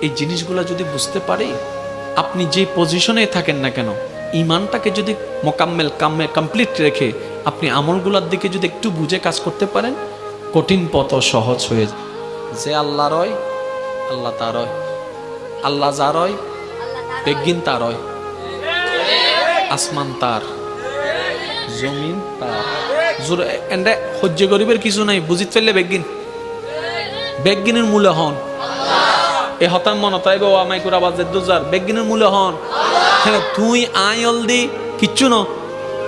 এই জিনিসগুলো যদি বুঝতে পারি, আপনি যে পজিশনে থাকেন না কেন, ইমানটাকে যদি মোকাম্মেল কামে কমপ্লিট রেখে আপনি আমলগুলোর দিকে যদি একটু বুঝে কাজ করতে পারেন, কঠিন পথ সহজ হয়ে যায়। যে আল্লাহ রয়, আল্লাহ তা রয়। আল্লাহ যা রয় বেগিন তা রয়। আসমান তার, জমিন তার। জোর এন্ডে সহ্য গরিবের কিছু নাই, বুঝিত ফেললে বেগিন বেগিনের মূল্য হন। এ হতাম মন তাইব ও আমাই কুরা বাজে দুজার বেগিনের মূলে হন। হ্যাঁ তুই আই অলদি কিচ্ছু ন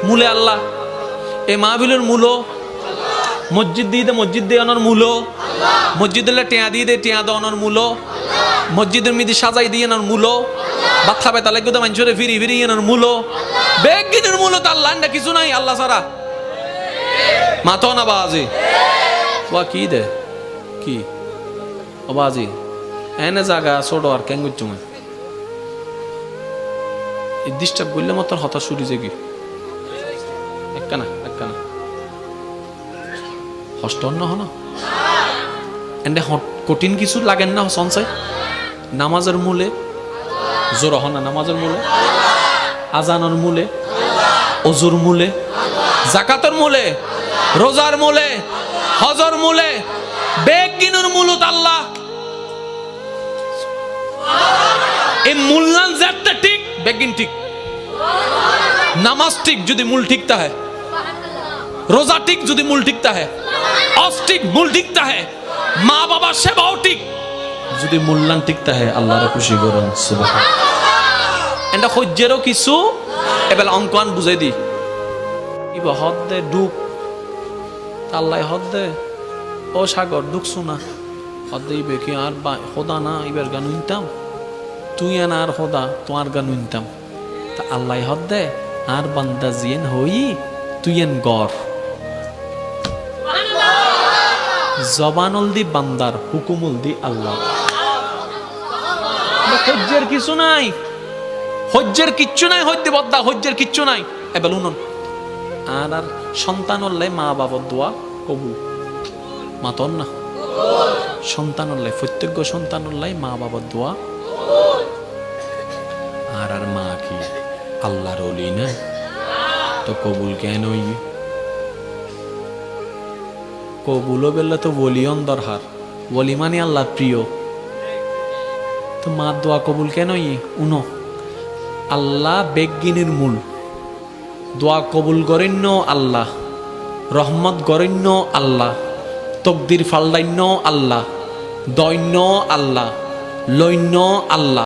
মূলে আল্লাহ। এ মাহবিলের মূল মসজিদ দিয়ে দে, মসজিদ দিয়ে আনার মূল মসজিদ দিলে টেয়া দিয়ে দে, টেয়া দেওয়ানোর মূল মসজিদের মিদি সাজাই দিয়ে আনার মূল বাচ্চা বেতা লাগবে মানুষের ফিরি ফিরি আনার মূল বেগিনের মূল তো আল্লাহ এন্ডা কিছু নাই আল্লাহ সারা মাথো না বাজি। ওয়া কি দে? কি? বাজি এনে জাগা ছোট আর কেন করছ এই ডিস্টার্ব করলে মতো হতাশ শুরু যে কি? কঠিন কিছু লাগেন না সঞ্চয়? নামাজের মূলে? জোর হন নামাজের মূলে? আজানোর মূলে? অজুর মূলে? জাকাতর মূলে? রোজার মূলে? হজর মূলে? বেগিনুর মূলত আল্লাহ এই মূল্যান যাতে ঠিক? বেগিন ঠিক। নামাজ ঠিক যদি মূল ঠিক তা হয় রোজা ঠিক যদি মূল ঠিক তা হয় অস ঠিক, মূল ঠিক তা হয় মা বাবা সেবাও ঠিক। যদি মূল্যান ঠিক তা হয় আল্লাহর খুশি করুন এটা সহ্যেরও কিছু। এবার অঙ্কন বুঝাই দি। ইবা হদ দে, ডুব। আল্লাহ হদ দে। ও সাগর ডুকছু না। হদ দে কি আর হোদা না, ইবার গান উনতাম তুই আন আর হোদা তোমার গান উনতাম তা আল্লাহ হদ দে, আর বান্দা জিয়েন হই, তুই এন গর জবানল দি বান্দার হুকুমুল দি আল্লাহ। হজ্জের কিছু নাই। হজ্জের কিচ্ছু নাই, হজ্জে বদ্দা, হজ্জের কিচ্ছু নাই। এবার উনন আর আর সন্তান হলে মা বাবার দোয়া কবু মাতন না। সন্তান হলে, প্রত্যেক সন্তান হলে মা বাবার দোয়া আর মা কি? আল্লাহর অলি না? তো কবুল কেন কবুলও বেললে তো বলিয়ন দরহার বলি মানে আল্লাহ প্রিয়। তো মা দোয়া কবুল কেন ই উনো। আল্লাহ বেগিনের মূল। দোয়া কবুল গরণ্য আল্লাহ। রহমত গরণ্য আল্লাহ। তকদির ফালদান্য আল্লাহ। দৈন্য আল্লাহ। লৈন্য আল্লাহ।